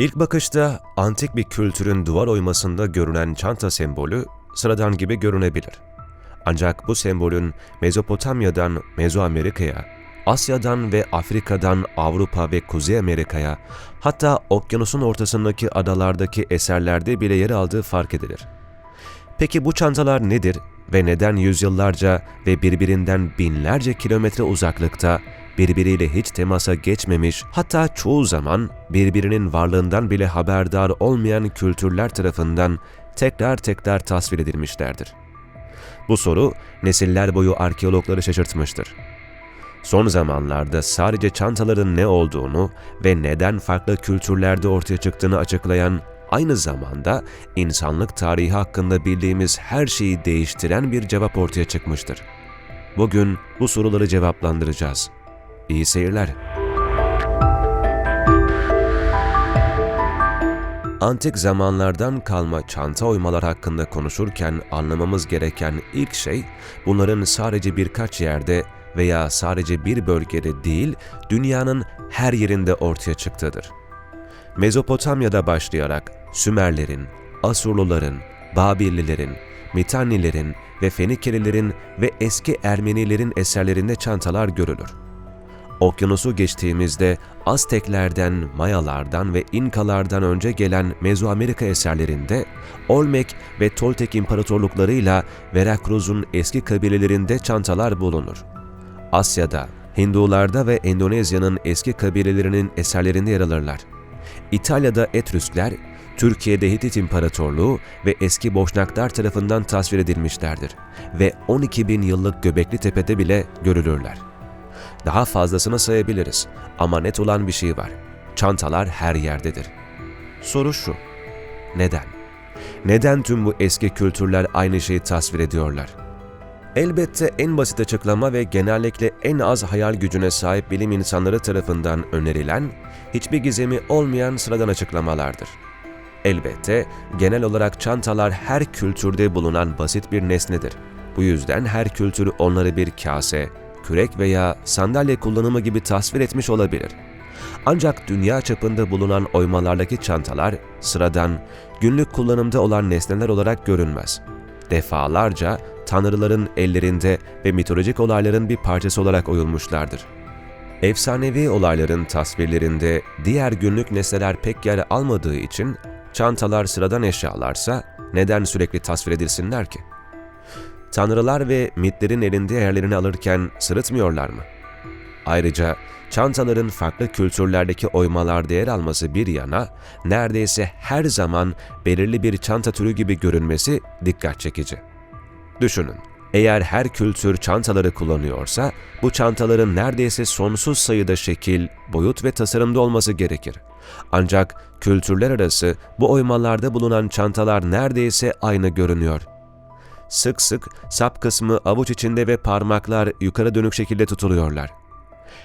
İlk bakışta antik bir kültürün duvar oymasında görünen çanta sembolü sıradan gibi görünebilir. Ancak bu sembolün Mezopotamya'dan Mezoamerika'ya, Asya'dan ve Afrika'dan Avrupa ve Kuzey Amerika'ya, hatta okyanusun ortasındaki adalardaki eserlerde bile yer aldığı fark edilir. Peki bu çantalar nedir ve neden yüzyıllarca ve birbirinden binlerce kilometre uzaklıkta birbiriyle hiç temasa geçmemiş, hatta çoğu zaman birbirinin varlığından bile haberdar olmayan kültürler tarafından tekrar tekrar tasvir edilmişlerdir. Bu soru nesiller boyu arkeologları şaşırtmıştır. Son zamanlarda sadece çantaların ne olduğunu ve neden farklı kültürlerde ortaya çıktığını açıklayan, aynı zamanda insanlık tarihi hakkında bildiğimiz her şeyi değiştiren bir cevap ortaya çıkmıştır. Bugün bu soruları cevaplandıracağız. İyi seyirler. Antik zamanlardan kalma çanta oymalar hakkında konuşurken anlamamız gereken ilk şey, bunların sadece birkaç yerde veya sadece bir bölgede değil, dünyanın her yerinde ortaya çıktığıdır. Mezopotamya'da başlayarak Sümerlerin, Asurluların, Babillilerin, Mitannilerin ve Fenikelilerin ve eski Ermenilerin eserlerinde çantalar görülür. Okyanusu geçtiğimizde Azteklerden, Mayalardan ve İnkalardan önce gelen Mezoamerika eserlerinde Olmek ve Toltek imparatorluklarıyla Veracruz'un eski kabilelerinde çantalar bulunur. Asya'da, Hindularda ve Endonezya'nın eski kabilelerinin eserlerinde yer alırlar. İtalya'da Etrüskler, Türkiye'de Hitit İmparatorluğu ve eski Boşnaklar tarafından tasvir edilmişlerdir ve 12 bin yıllık Göbekli Tepe'de bile görülürler. Daha fazlasını sayabiliriz ama net olan bir şey var. Çantalar her yerdedir. Soru şu, neden? Neden tüm bu eski kültürler aynı şeyi tasvir ediyorlar? Elbette en basit açıklama ve genellikle en az hayal gücüne sahip bilim insanları tarafından önerilen, hiçbir gizemi olmayan sıradan açıklamalardır. Elbette genel olarak çantalar her kültürde bulunan basit bir nesnedir. Bu yüzden her kültür onları bir kase, kürek veya sandalye kullanımı gibi tasvir etmiş olabilir. Ancak dünya çapında bulunan oymalardaki çantalar sıradan, günlük kullanımda olan nesneler olarak görünmez. Defalarca tanrıların ellerinde ve mitolojik olayların bir parçası olarak oyulmuşlardır. Efsanevi olayların tasvirlerinde diğer günlük nesneler pek yer almadığı için çantalar sıradan eşyalarsa neden sürekli tasvir edilsinler ki? Tanrılar ve mitlerin elinde yerlerini alırken sırıtmıyorlar mı? Ayrıca çantaların farklı kültürlerdeki oymalarda yer alması bir yana, neredeyse her zaman belirli bir çanta türü gibi görünmesi dikkat çekici. Düşünün, eğer her kültür çantaları kullanıyorsa, bu çantaların neredeyse sonsuz sayıda şekil, boyut ve tasarımda olması gerekir. Ancak kültürler arası bu oymalarda bulunan çantalar neredeyse aynı görünüyor. Sık sık sap kısmı avuç içinde ve parmaklar yukarı dönük şekilde tutuluyorlar.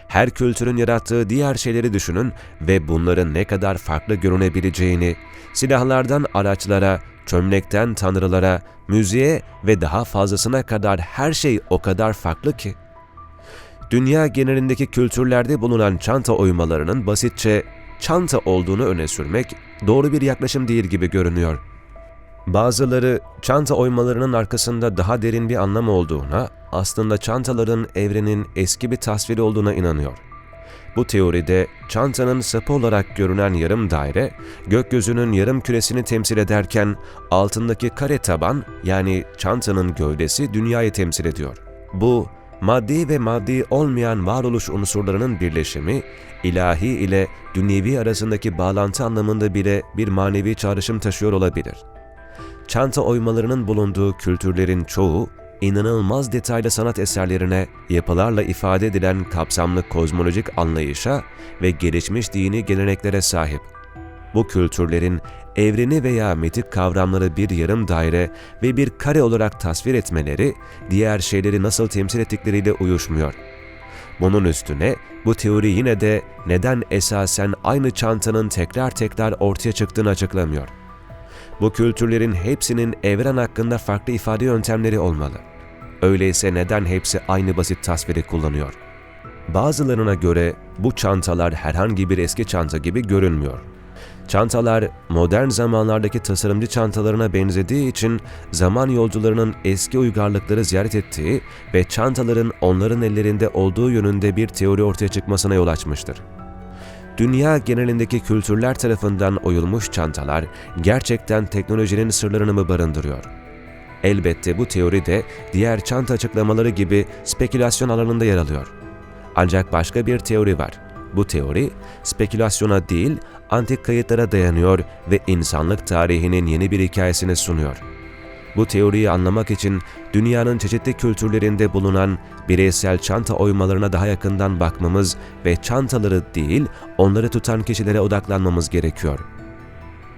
Her kültürün yarattığı diğer şeyleri düşünün ve bunların ne kadar farklı görünebileceğini, silahlardan araçlara, çömlekten tanrılara, müziğe ve daha fazlasına kadar her şey o kadar farklı ki. Dünya genelindeki kültürlerde bulunan çanta oymalarının basitçe çanta olduğunu öne sürmek doğru bir yaklaşım değil gibi görünüyor. Bazıları çanta oymalarının arkasında daha derin bir anlam olduğuna, aslında çantaların evrenin eski bir tasviri olduğuna inanıyor. Bu teoride çantanın sapı olarak görünen yarım daire, gökyüzünün yarım küresini temsil ederken altındaki kare taban yani çantanın gövdesi dünyayı temsil ediyor. Bu, maddi ve maddi olmayan varoluş unsurlarının birleşimi, ilahi ile dünyevi arasındaki bağlantı anlamında bile bir manevi çağrışım taşıyor olabilir. Çanta oymalarının bulunduğu kültürlerin çoğu, inanılmaz detaylı sanat eserlerine, yapılarla ifade edilen kapsamlı kozmolojik anlayışa ve gelişmiş dini geleneklere sahip. Bu kültürlerin evreni veya mitik kavramları bir yarım daire ve bir kare olarak tasvir etmeleri, diğer şeyleri nasıl temsil ettikleriyle uyuşmuyor. Bunun üstüne bu teori yine de neden esasen aynı çantanın tekrar tekrar ortaya çıktığını açıklamıyor. Bu kültürlerin hepsinin evren hakkında farklı ifade yöntemleri olmalı. Öyleyse neden hepsi aynı basit tasviri kullanıyor? Bazılarına göre bu çantalar herhangi bir eski çanta gibi görünmüyor. Çantalar modern zamanlardaki tasarımcı çantalarına benzediği için zaman yolcularının eski uygarlıkları ziyaret ettiği ve çantaların onların ellerinde olduğu yönünde bir teori ortaya çıkmasına yol açmıştır. Dünya genelindeki kültürler tarafından oyulmuş çantalar gerçekten teknolojinin sırlarını mı barındırıyor? Elbette bu teori de diğer çanta açıklamaları gibi spekülasyon alanında yer alıyor. Ancak başka bir teori var. Bu teori spekülasyona değil, antik kayıtlara dayanıyor ve insanlık tarihinin yeni bir hikayesini sunuyor. Bu teoriyi anlamak için dünyanın çeşitli kültürlerinde bulunan bireysel çanta oymalarına daha yakından bakmamız ve çantaları değil, onları tutan kişilere odaklanmamız gerekiyor.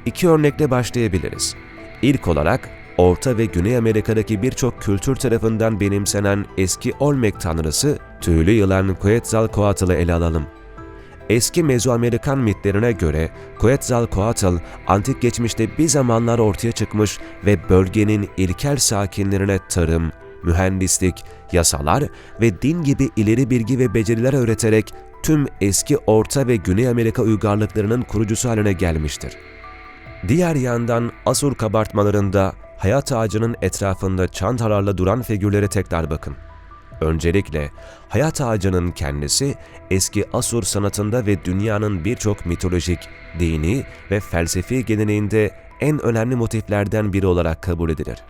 İki örnekle başlayabiliriz. İlk olarak Orta ve Güney Amerika'daki birçok kültür tarafından benimsenen eski Olmec tanrısı tüylü yılan Quetzalcoatl'ı ele alalım. Eski Mezoamerikan mitlerine göre Quetzalcoatl antik geçmişte bir zamanlar ortaya çıkmış ve bölgenin ilkel sakinlerine tarım, mühendislik, yasalar ve din gibi ileri bilgi ve beceriler öğreterek tüm eski Orta ve Güney Amerika uygarlıklarının kurucusu haline gelmiştir. Diğer yandan Asur kabartmalarında hayat ağacının etrafında çantalarla duran figürlere tekrar bakın. Öncelikle hayat ağacının kendisi eski Asur sanatında ve dünyanın birçok mitolojik, dini ve felsefi geleneğinde en önemli motiflerden biri olarak kabul edilir.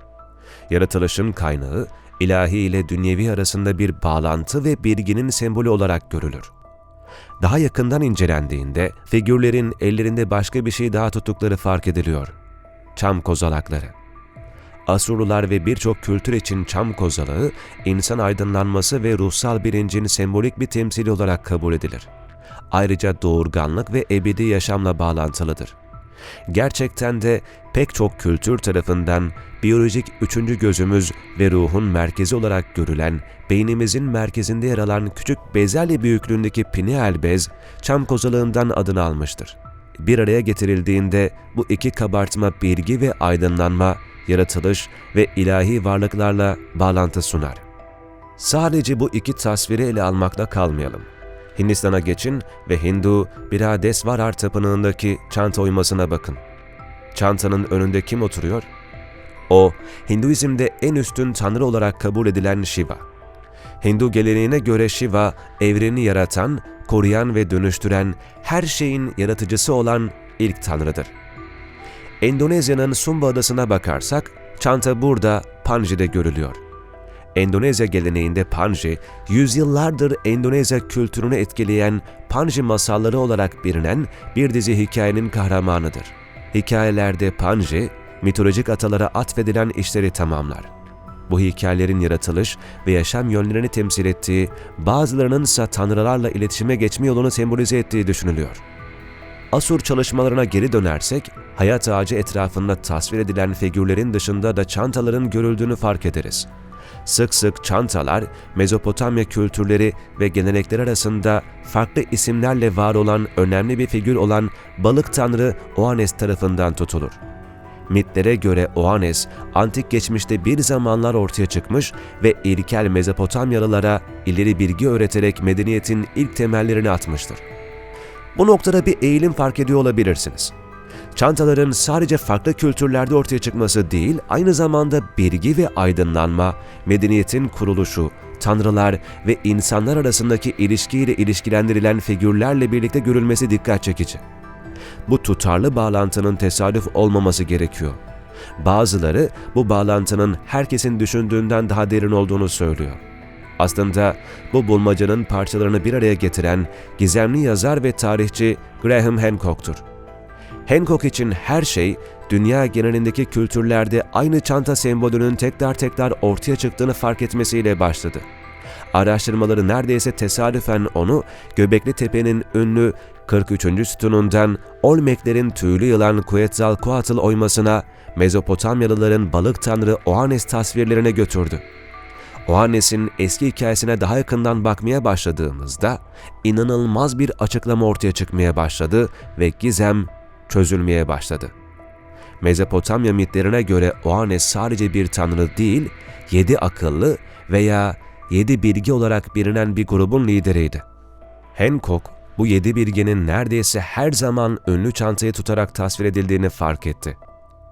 Yaratılışın kaynağı, ilahi ile dünyevi arasında bir bağlantı ve bilginin sembolü olarak görülür. Daha yakından incelendiğinde figürlerin ellerinde başka bir şey daha tuttukları fark ediliyor. Çam kozalakları. Asurlular ve birçok kültür için çam kozalığı, insan aydınlanması ve ruhsal bilincin sembolik bir temsili olarak kabul edilir. Ayrıca doğurganlık ve ebedi yaşamla bağlantılıdır. Gerçekten de pek çok kültür tarafından biyolojik üçüncü gözümüz ve ruhun merkezi olarak görülen, beynimizin merkezinde yer alan küçük bezelye büyüklüğündeki pineal bez, çam kozalığından adını almıştır. Bir araya getirildiğinde bu iki kabartma bilgi ve aydınlanma, yaratılış ve ilahi varlıklarla bağlantı sunar. Sadece bu iki tasviri ele almakla kalmayalım. Hindistan'a geçin ve Hindu Biradesvarar tapınağındaki çanta oymasına bakın. Çantanın önünde kim oturuyor? O, Hinduizm'de en üstün tanrı olarak kabul edilen Shiva. Hindu geleneğine göre Shiva, evreni yaratan, koruyan ve dönüştüren, her şeyin yaratıcısı olan ilk tanrıdır. Endonezya'nın Sumba adasına bakarsak, çanta burada Panji'de görülüyor. Endonezya geleneğinde Panji, yüzyıllardır Endonezya kültürünü etkileyen Panji masalları olarak bilinen bir dizi hikayenin kahramanıdır. Hikayelerde Panji, mitolojik atalara atfedilen işleri tamamlar. Bu hikayelerin yaratılış ve yaşam yönlerini temsil ettiği, bazılarının ise tanrılarla iletişime geçme yolunu sembolize ettiği düşünülüyor. Asur çalışmalarına geri dönersek, hayat ağacı etrafında tasvir edilen figürlerin dışında da çantaların görüldüğünü fark ederiz. Sık sık çantalar, Mezopotamya kültürleri ve gelenekler arasında farklı isimlerle var olan önemli bir figür olan balık tanrı Oanes tarafından tutulur. Mitlere göre Oanes, antik geçmişte bir zamanlar ortaya çıkmış ve ilkel Mezopotamyalılara ileri bilgi öğreterek medeniyetin ilk temellerini atmıştır. Bu noktada bir eğilim fark ediyor olabilirsiniz. Çantaların sadece farklı kültürlerde ortaya çıkması değil, aynı zamanda bilgi ve aydınlanma, medeniyetin kuruluşu, tanrılar ve insanlar arasındaki ilişkiyle ilişkilendirilen figürlerle birlikte görülmesi dikkat çekici. Bu tutarlı bağlantının tesadüf olmaması gerekiyor. Bazıları bu bağlantının herkesin düşündüğünden daha derin olduğunu söylüyor. Aslında bu bulmacanın parçalarını bir araya getiren gizemli yazar ve tarihçi Graham Hancock'tur. Hancock için her şey dünya genelindeki kültürlerde aynı çanta sembolünün tekrar tekrar ortaya çıktığını fark etmesiyle başladı. Araştırmaları neredeyse tesadüfen onu Göbekli Tepe'nin ünlü 43. sütunundan Olmeklerin tüylü yılan Quetzalcoatl oymasına, Mezopotamyalıların balık tanrı Oannes tasvirlerine götürdü. Oannes'in eski hikayesine daha yakından bakmaya başladığımızda inanılmaz bir açıklama ortaya çıkmaya başladı ve gizem çözülmeye başladı. Mezopotamya mitlerine göre Oannes sadece bir tanrı değil, yedi akıllı veya yedi bilgi olarak bilinen bir grubun lideriydi. Hancock, bu yedi bilgenin neredeyse her zaman ünlü çantayı tutarak tasvir edildiğini fark etti.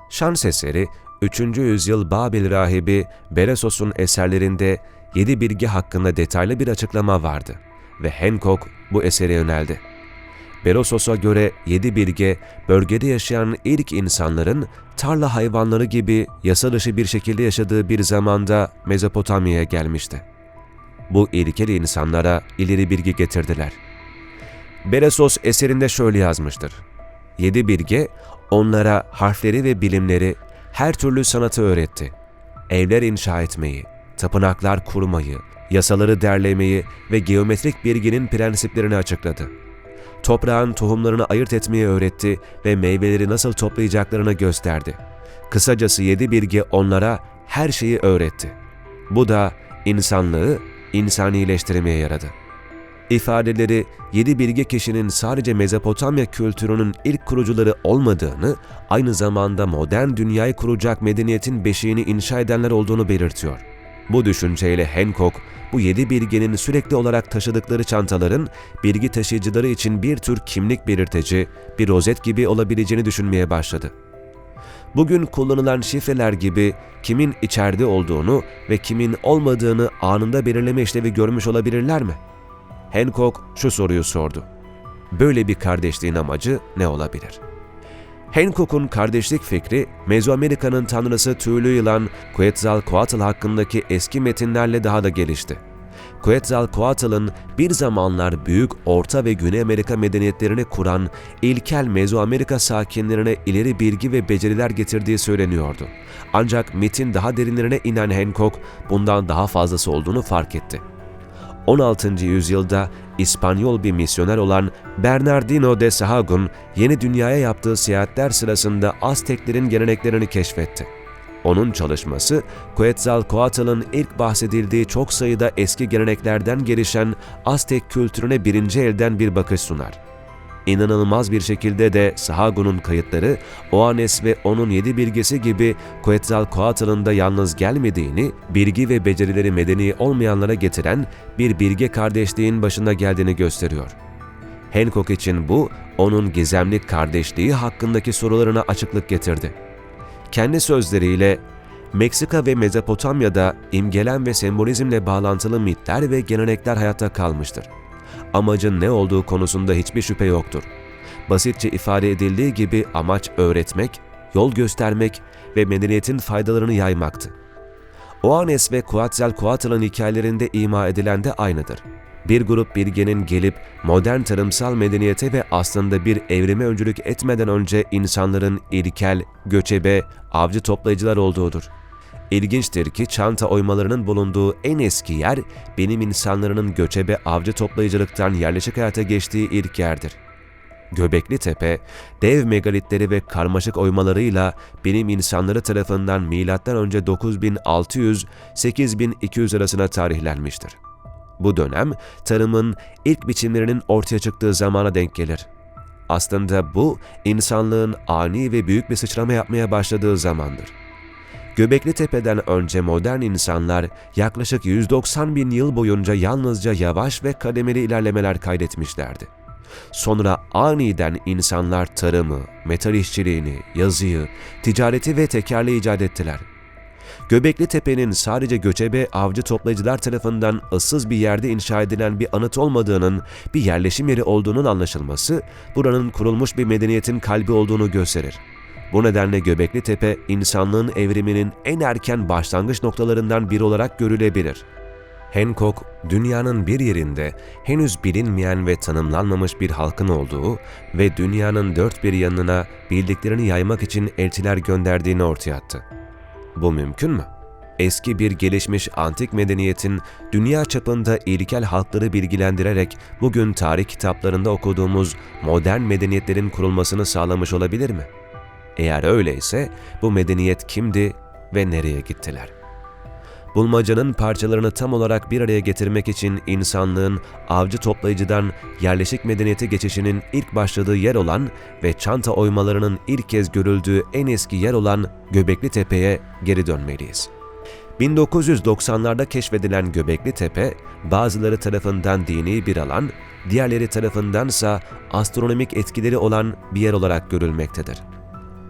Şans eseri 3. yüzyıl Babil rahibi Beresos'un eserlerinde yedi bilge hakkında detaylı bir açıklama vardı ve Hancock bu esere yöneldi. Berosos'a göre yedi bilge, bölgede yaşayan ilk insanların tarla hayvanları gibi yasa dışı bir şekilde yaşadığı bir zamanda Mezopotamya'ya gelmişti. Bu ilkel insanlara ileri bilgi getirdiler. Beresos eserinde şöyle yazmıştır. Yedi bilge onlara harfleri ve bilimleri, her türlü sanatı öğretti. Evler inşa etmeyi, tapınaklar kurmayı, yasaları derlemeyi ve geometrik bilginin prensiplerini açıkladı. Toprağın tohumlarını ayırt etmeyi öğretti ve meyveleri nasıl toplayacaklarını gösterdi. Kısacası yedi bilge onlara her şeyi öğretti. Bu da insanlığı insanileştirmeye yaradı. İfadeleri yedi bilge kişinin sadece Mezopotamya kültürünün ilk kurucuları olmadığını, aynı zamanda modern dünyayı kuracak medeniyetin beşiğini inşa edenler olduğunu belirtiyor. Bu düşünceyle Hancock, bu yedi bilgenin sürekli olarak taşıdıkları çantaların bilgi taşıyıcıları için bir tür kimlik belirteci, bir rozet gibi olabileceğini düşünmeye başladı. Bugün kullanılan şifreler gibi kimin içeride olduğunu ve kimin olmadığını anında belirleme işlevi görmüş olabilirler mi? Hancock şu soruyu sordu. Böyle bir kardeşliğin amacı ne olabilir? Hancock'un kardeşlik fikri, Mezoamerika'nın tanrısı tüylü yılan Quetzalcoatl hakkındaki eski metinlerle daha da gelişti. Quetzalcoatl'ın bir zamanlar büyük Orta ve Güney Amerika medeniyetlerini kuran ilkel Mezoamerika sakinlerine ileri bilgi ve beceriler getirdiği söyleniyordu. Ancak mitin daha derinlerine inen Hancock bundan daha fazlası olduğunu fark etti. 16. yüzyılda İspanyol bir misyoner olan Bernardino de Sahagún yeni dünyaya yaptığı seyahatler sırasında Azteklerin geleneklerini keşfetti. Onun çalışması, Quetzalcoatl'ın ilk bahsedildiği çok sayıda eski geleneklerden gelişen Aztek kültürüne birinci elden bir bakış sunar. İnanılmaz bir şekilde de Sahagun'un kayıtları, Oanes ve onun yedi bilgesi gibi Quetzalcoatl'ın da yalnız gelmediğini, bilgi ve becerileri medeni olmayanlara getiren bir bilge kardeşliğin başında geldiğini gösteriyor. Hancock için bu, onun gizemli kardeşliği hakkındaki sorularına açıklık getirdi. Kendi sözleriyle, Meksika ve Mezopotamya'da imgelem ve sembolizmle bağlantılı mitler ve gelenekler hayatta kalmıştır amacın ne olduğu konusunda hiçbir şüphe yoktur. Basitçe ifade edildiği gibi amaç öğretmek, yol göstermek ve medeniyetin faydalarını yaymaktı. Oanes ve Quetzalcoatl'ın hikayelerinde ima edilen de aynıdır. Bir grup bilgenin gelip modern tarımsal medeniyete ve aslında bir evrime öncülük etmeden önce insanların ilkel, göçebe, avcı toplayıcılar olduğudur. İlginçtir ki çanta oymalarının bulunduğu en eski yer benim insanların göçebe avcı toplayıcılıktan yerleşik hayata geçtiği ilk yerdir. Göbekli Tepe, dev megalitleri ve karmaşık oymalarıyla benim insanları tarafından M.Ö. 9600-8200 arasına tarihlenmiştir. Bu dönem tarımın ilk biçimlerinin ortaya çıktığı zamana denk gelir. Aslında bu insanlığın ani ve büyük bir sıçrama yapmaya başladığı zamandır. Göbekli Tepe'den önce modern insanlar yaklaşık 190 bin yıl boyunca yalnızca yavaş ve kademeli ilerlemeler kaydetmişlerdi. Sonra aniden insanlar tarımı, metal işçiliğini, yazıyı, ticareti ve tekerle icat ettiler. Göbekli Tepe'nin sadece göçebe avcı toplayıcılar tarafından ıssız bir yerde inşa edilen bir anıt olmadığının, bir yerleşim yeri olduğunun anlaşılması, buranın kurulmuş bir medeniyetin kalbi olduğunu gösterir. Bu nedenle Göbekli Tepe, insanlığın evriminin en erken başlangıç noktalarından biri olarak görülebilir. Hancock, dünyanın bir yerinde henüz bilinmeyen ve tanımlanmamış bir halkın olduğu ve dünyanın dört bir yanına bildiklerini yaymak için elçiler gönderdiğini ortaya attı. Bu mümkün mü? Eski bir gelişmiş antik medeniyetin dünya çapında ilkel halkları bilgilendirerek bugün tarih kitaplarında okuduğumuz modern medeniyetlerin kurulmasını sağlamış olabilir mi?'' Eğer öyleyse bu medeniyet kimdi ve nereye gittiler? Bulmacanın parçalarını tam olarak bir araya getirmek için insanlığın avcı toplayıcıdan yerleşik medeniyete geçişinin ilk başladığı yer olan ve çanta oymalarının ilk kez görüldüğü en eski yer olan Göbekli Tepe'ye geri dönmeliyiz. 1990'larda keşfedilen Göbekli Tepe, bazıları tarafından dini bir alan, diğerleri tarafındansa astronomik etkileri olan bir yer olarak görülmektedir.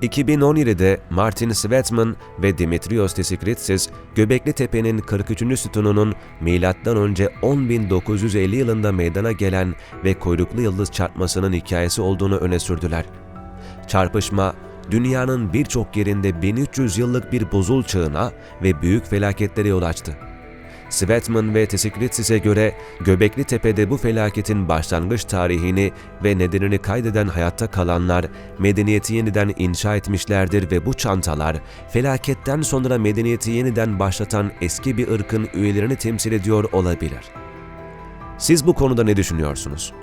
2017'de Martin Svetman ve Dimitrios Tesikritsis, Göbekli Tepe'nin 43. sütununun M.Ö. 10.950 yılında meydana gelen ve kuyruklu yıldız çarpmasının hikayesi olduğunu öne sürdüler. Çarpışma, dünyanın birçok yerinde 1300 yıllık bir buzul çağına ve büyük felaketlere yol açtı. Svetman ve Tesikritsis'e göre Göbekli Tepe'de bu felaketin başlangıç tarihini ve nedenini kaydeden hayatta kalanlar medeniyeti yeniden inşa etmişlerdir ve bu çantalar felaketten sonra medeniyeti yeniden başlatan eski bir ırkın üyelerini temsil ediyor olabilir. Siz bu konuda ne düşünüyorsunuz?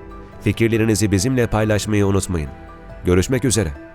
Fikirlerinizi bizimle paylaşmayı unutmayın. Görüşmek üzere.